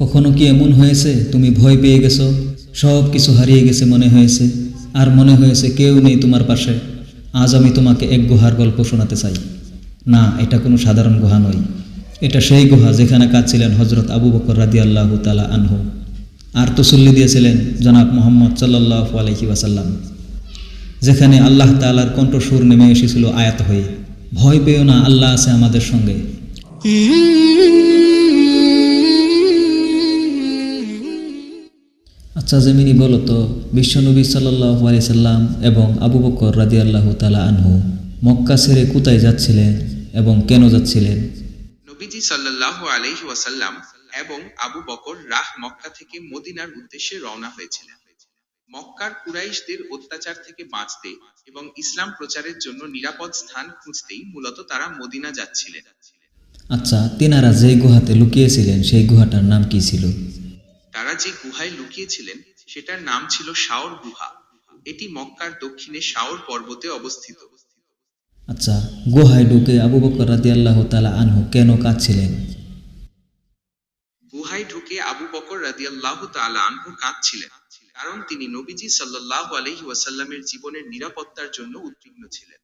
কখনো কি এমন হয়েছে? তুমি ভয় পেয়ে গেছো? সব কিছু হারিয়ে গেছে মনে হয়েছে। আর মনে হয়েছে কেউ নেই তোমার পাশে। আজ আমি তোমাকে এক গুহার গল্প শোনাতে চাই। না, এটা কোনো সাধারণ গুহা নয়। এটা সেই গুহা যেখানে কাঁদছিলেন হজরত আবু বকর রাদি আল্লাহ তালা আনহু। আর তসল্লি দিয়েছিলেন জনাব মোহাম্মদ সাল্লাহ আলহি ওয়াসাল্লাম। যেখানে আল্লাহ তালার কণ্ঠসুর নেমে এসেছিল আয়াত হয়ে। ভয় পেও না, আল্লাহ আছে আমাদের সঙ্গে। আচ্ছা জমিনি বলো তো বিশ্বনবী সাল্লাহ সাল্লাম এবং আবু বকর রাদি আল্লাহ তালা আনহু মক্কা ছেড়ে কোথায় যাচ্ছিলেন এবং কেন যাচ্ছিলেন? নবীজি সাল্লাল্লাহু আলাইহি ওয়াসাল্লাম এবং আবু বকর রাহ মক্কা থেকে মদিনার উদ্দেশ্যে রওনা হয়েছিলেন। মক্কার কুরাইশদের অত্যাচার থেকে বাঁচতে এবং ইসলাম প্রচারের জন্য নিরাপদ স্থান খুঁজতেই মূলত তারা মদিনা যাচ্ছিলেন। আচ্ছা তেনারা যে গুহাতে লুকিয়েছিলেন সেই গুহাটার নাম কি ছিল? তারা যে গুহায় লুকিয়েছিলেন সেটার নাম ছিল শাওর গুহা। এটি মক্কার দক্ষিণে শাওর পর্বতে অবস্থিত। আচ্ছা গুহায় ঢুকে আবু বকর রাদি আল্লাহ তালা আনহু কেন কাঁদছিলেন? গুহায় ঢুকে আবু বকর রাদিয়াল্লাহু তাআলা আনহু কাঁদছিলেন কারণ তিনি নবীজি সাল্লাল্লাহু আলাইহি ওয়াসাল্লামের জীবনের নিরাপত্তার জন্য উদ্বিগ্ন ছিলেন।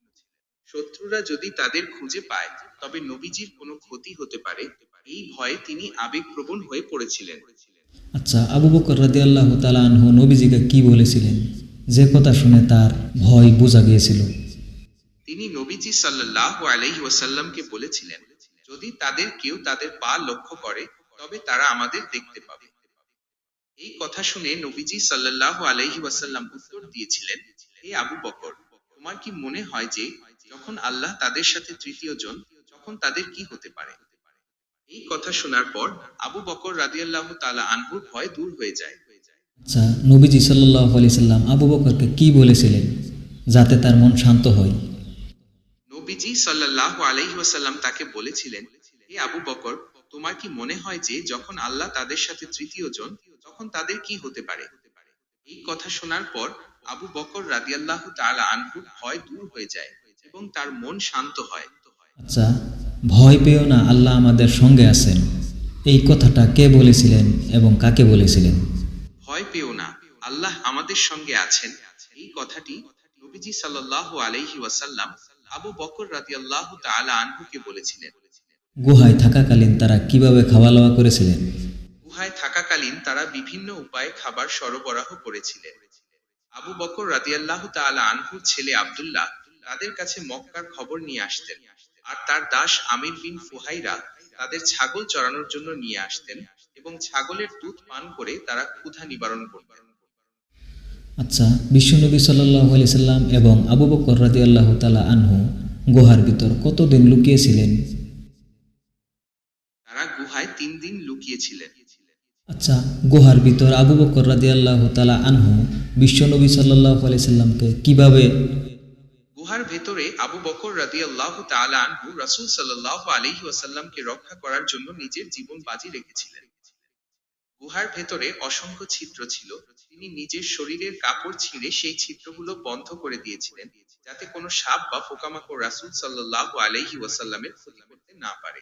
শত্রুরা যদি তাদের খুঁজে পায় তবে নবীজির কোনো ক্ষতি হতে পারে। এই ভয়ে তিনি আবেগপ্রবণ হয়ে পড়েছিলেন। আচ্ছা আবু বকর রাদি আল্লাহ তালা আনহু নবীজিকে কি বলেছিলেন? যে কথা শুনে তার ভয় বোঝা গিয়েছিল। তিনি নবীজি সাল্লাল্লাহু আলাইহি ওয়াসাল্লামকে বলেছিলেন, যদি তাদের কেউ তাদের পা লক্ষ্য করে, তবে তারা আমাদের দেখতে পাবে। এই কথা শুনে নবীজি সাল্লাল্লাহু আলাইহি ওয়াসাল্লাম উত্তর দিয়েছিলেন, হে আবু বকর, তোমার কি মনে হয় যে যখন আল্লাহ তাদের সাথে তৃতীয় জন তখন তাদের কি হতে পারে? এই কথা শোনার পর আবু বকর রাদিয়াল্লাহু তাআলা আনহুর ভয় দূর হয়ে যায়। আচ্ছা নবীজি সাল্লাহ আলি সাল্লাম আবু বকরকে কি বলেছিলেন যাতে তার মন শান্ত হয়? নবীজি সাল্লাল্লাহু আলাইহি ওয়াসাল্লাম তাকে বলেছিলেন হে আবু বকর তোমার কি মনে হয় যে যখন আল্লাহ তাদের সাথে তৃতীয় জন তখন তাদের কি হতে পারে? এই কথা শোনার পর আবু বকর রাদিয়াল্লাহু তাআলা আনহুর ভয় দূর হয়ে যায় এবং তার মন শান্ত হয়। আচ্ছা ভয় পেও না আল্লাহ আমাদের সঙ্গে আছেন। এই কথাটা কে বলেছিলেন এবং কাকে বলেছিলেন? ভয় পেও না আল্লাহ আমাদের সঙ্গে আছেন। এই কথাটি নবীজি সাল্লাল্লাহু আলাইহি ওয়াসাল্লাম আবু বকর রাদিয়াল্লাহু তাআলা আনহুকে বলেছিলেন। গুহায় থাকাকালীন তারা কীভাবে খাওয়া দাওয়া করেছিলেন? গুহায় থাকাকালীন তারা বিভিন্ন উপায়ে খাবার সরবরাহ করেছিলেন। আবু বকর রাদিয়াল্লাহু তাআলা আনহুর ছেলে আব্দুল্লাহ তাদের কাছে মক্কার খবর নিয়ে আসতেন। আর তার দাস আমির বিন ফুহাইরা তাদের ছাগল চড়ানোর জন্য নিয়ে আসতেন এবং ছাগলের দুধ পান করে তারা ক্ষুধা নিবারণ করতেন। আচ্ছা বিশ্বনবী সাল্লাহ আলি সাল্লাম এবং আবু বকর রাদি আল্লাহ তালা আনহু গুহার ভিতর কতদিন লুকিয়েছিলেন? তারা গুহায় তিন দিন লুকিয়েছিলেন। আচ্ছা গুহার ভিতর আবু বকর রাদি আল্লাহ তালা আনহু বিশ্বনবী সাল্লাহ আলি সাল্লামকে কীভাবে গুহার ভেতরে আবু বকর রাদিয়াল্লাহু তাআলা আনহু রাসূল সাল্লাল্লাহু আলাইহি ওয়াসাল্লামকে রক্ষা করার জন্য নিজের জীবন বাজি রেখেছিলেন। গুহার ভেতরে অসংখ্য ছিদ্র ছিল। তিনি নিজের শরীরের কাপড় ছিঁড়ে সেই ছিদ্রগুলো বন্ধ করে দিয়েছিলেন যাতে কোনো সাপ বা পোকামাকড় রাসূল সাল্লাল্লাহু আলাইহি ওয়াসাল্লামের ক্ষতি করতে না পারে।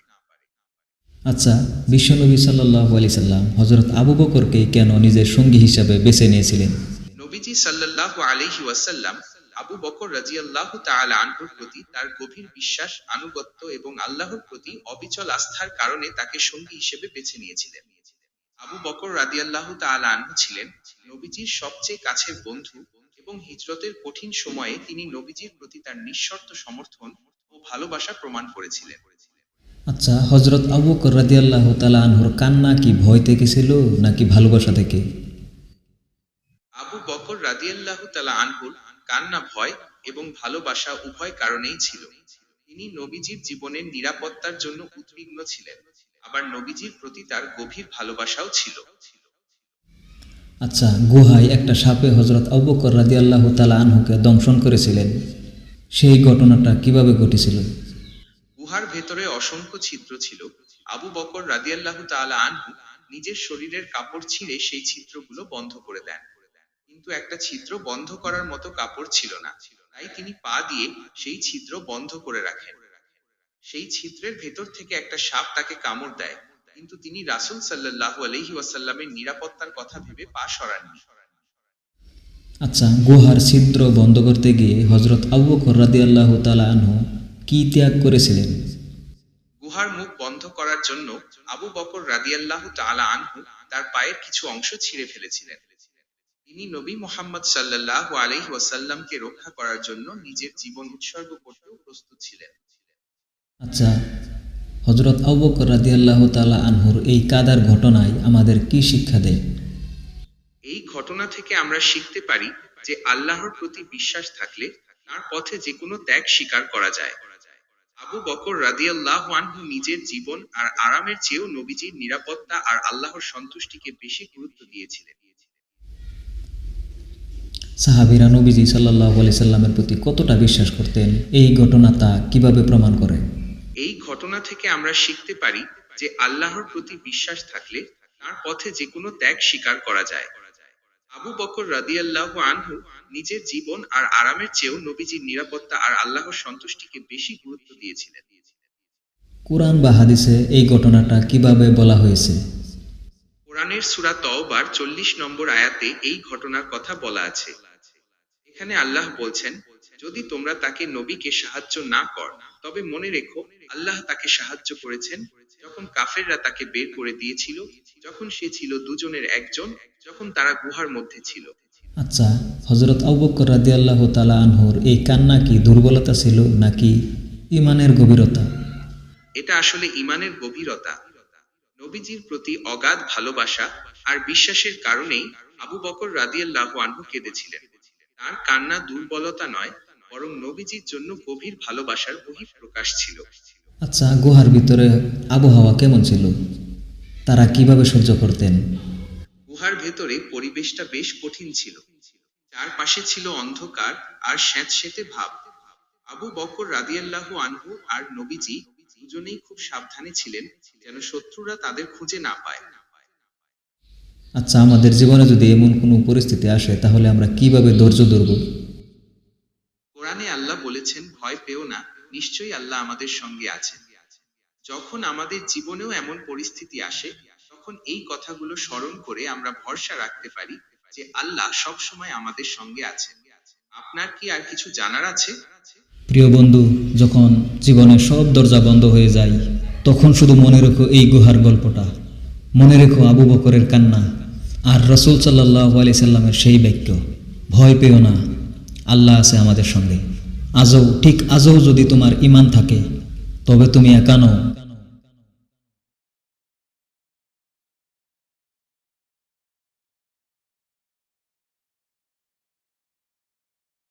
আচ্ছা বিশ্বনবী সাল্লাহ আলি সাল্লাম হজরত আবু বকরকে কেন নিজের সঙ্গী হিসাবে বেছে নিয়েছিলেন? নবীজি সাল্লাল্লাহু আলাইহি ওয়াসাল্লাম আবু বকর রাদিয়াল্লাহু তাআলা আনহুর প্রতি তার গভীর বিশ্বাস আনুগত্য এবং আল্লাহর প্রতি অবিচল আস্থার কারণে তাকে সঙ্গী হিসেবে বেছে নিয়েছিলেন। আবু বকর রাদিয়াল্লাহু তাআলা আনহু ছিলেন নবীজির সবচেয়ে কাছের বন্ধু এবং হিজরতের কঠিন সময়ে তিনি নবীজির প্রতি তার নিঃশর্ত সমর্থন ও ভালোবাসা প্রমাণ করেছিলেন। আচ্ছা হজরত আবু বকর রাদি আল্লাহ আনহুর কান্না কি ভয় থেকে ছিল নাকি ভালোবাসা থেকে? আবু বকর রাদিয়াল্লাহু তাআলা আনহুর কান্না ভয় এবং ভালোবাসা উভয় কারণেই ছিল। তিনি নবীজির জীবনের নিরাপত্তার জন্য উদ্বিগ্ন ছিলেন। আবার নবীজির প্রতি তার গভীর ভালোবাসাও ছিল। আচ্ছা গুহায় একটা সাপে হজরত আবু বকর রাদি আল্লাহ তালা আনহুকে দংশন করেছিলেন। সেই ঘটনাটা কীভাবে ঘটেছিল? গুহার ভেতরে অসংখ্য ছিদ্র ছিল। আবু বকর রাদিয়াল্লাহু তাআলা আনহু নিজের শরীরের কাপড় ছিঁড়ে সেই ছিদ্রগুলো বন্ধ করে দেন। কিন্তু একটা ছিদ্র বন্ধ করার মতো কাপড় ছিল না। তাই তিনি পা দিয়ে সেই ছিদ্র বন্ধ করে রাখেন। সেই ছিদ্রের ভেতর থেকে একটা সাপ তাকে কামড় দেয়। কিন্তু তিনি রাসূল সাল্লাল্লাহু আলাইহি ওয়াসাল্লামের নিরাপত্তার কথা ভেবে পা সরাননি। আচ্ছা গুহার ছিদ্র বন্ধ করতে গিয়ে হজরত আবু বকর রাদিয়াল্লাহু তাআলা আনহু কি ত্যাগ করেছিলেন? গুহার মুখ বন্ধ করার জন্য আবু বকর রাদিয়াল্লাহু তাআলা আনহু তার পায়ের কিছু অংশ ছিঁড়ে ফেলেছিলেন। তিনি নবী মোহাম্মদ সাল্লাল্লাহু আলাইহি ওয়াসাল্লামকে রক্ষা করার জন্য নিজের জীবন উৎসর্গ করতেও প্রস্তুত ছিলেন। আচ্ছা হজরত আবু বকর রাদিয়াল্লাহু তাআলা আনহুর এই কাদার ঘটনায় আমাদের কি শিক্ষা দেয়? এই ঘটনা থেকে আমরা শিখতে পারি যে আল্লাহর প্রতি বিশ্বাস থাকলে তার পথে যে কোনো ত্যাগ স্বীকার করা যায়। আবু বকর রাদিয়াল্লাহু আনহু নিজের জীবন আর আরামের চেয়েও নবীজির নিরাপত্তা আর আল্লাহর সন্তুষ্টিকে বেশি গুরুত্ব দিয়েছিলেন। সাহাবিরা নবীজি সাল্লাল্লাহু আলাইহি সাল্লামের প্রতি কতটা বিশ্বাস করতেন? এই ঘটনা তা কীভাবে প্রমাণ করে? এই ঘটনা থেকে আমরা শিখতে পারি যে আল্লাহর প্রতি বিশ্বাস থাকলে তার পথে যে কোনো ত্যাগ স্বীকার করা যায়। আবু বকর রাদিয়াল্লাহু আনহু নিজের জীবন আর আরামের চেয়েও নবীজির নিরাপত্তা আর আল্লাহর সন্তুষ্টিকে বেশি গুরুত্ব দিয়েছিলেন। কোরআন বা হাদিসে এই ঘটনাটা কীভাবে বলা হয়েছে? কোরআনের সূরা তওবার চল্লিশ নম্বর আয়াতে এই ঘটনার কথা বলা আছে। এখানে আল্লাহ বলছেন যদি তোমরা তাকে নবীকে সাহায্য না কর তবে মনে রেখো আল্লাহ তাকে সাহায্য করেছেন যখন কাফেররা তাকে বের করে দিয়েছিল যখন সে ছিল দুজনের একজন যখন তারা গুহার মধ্যে ছিল। আচ্ছা হজরত আবু বকর রাদিয়াল্লাহু তাআলা আনহুর এই কান্না কি দুর্বলতা ছিল নাকি ইমানের গভীরতা? এটা আসলে ইমানের গভীরতা। নবীজির প্রতি অগাধ ভালোবাসা আর বিশ্বাসের কারণেই আবু বকর রাদিয়াল্লাহু আনহু কেঁদেছিলেন। তার কান্না দুর্বলতা নয় বরং নবীজির জন্য গভীর ভালোবাসার বহিঃপ্রকাশ ছিল। আচ্ছা গুহার ভিতরে আবহাওয়া কেমন ছিল? তারা কীভাবে সহ্য করতেন? গুহার ভেতরে পরিবেশটা বেশ কঠিন ছিল। চারপাশে ছিল অন্ধকার আর স্যাঁতস্যাঁতে ভাব। আবু বকর রাদিয়াল্লাহু আনহু আর নবীজি দুজনেই খুব সাবধানে ছিলেন যেন শত্রুরা তাদের খুঁজে না পায়। আচ্ছা আমাদের জীবনে যদি এমন কোনো পরিস্থিতি আসে তাহলে আমরা কীভাবে ধৈর্য ধরব? কোরআনে আল্লাহ বলেছেন ভয় পেও না নিশ্চয়ই আল্লাহ আমাদের সঙ্গে আছেন। যখন আমাদের জীবনেও এমন পরিস্থিতি আসে তখন এই কথাগুলো স্মরণ করে আমরা ভরসা রাখতে পারি যে আল্লাহ সব সময় আমাদের সঙ্গে আছেন। আপনার কি আর কিছু জানার আছে? প্রিয় বন্ধু, যখন জীবনে সব দরজা বন্ধ হয়ে যায়, তখন শুধু মনে রেখো এই গুহার গল্পটা। মনে রেখো আবু বকরের কান্না আর রসুল সাল্লাহ আলি সাল্লামের সেই বাক্য, ভয় পেও না, আল্লাহ আছে আমাদের সঙ্গে। আজও, ঠিক আজও যদি তোমার ইমান থাকে, তবে তুমি একা নও।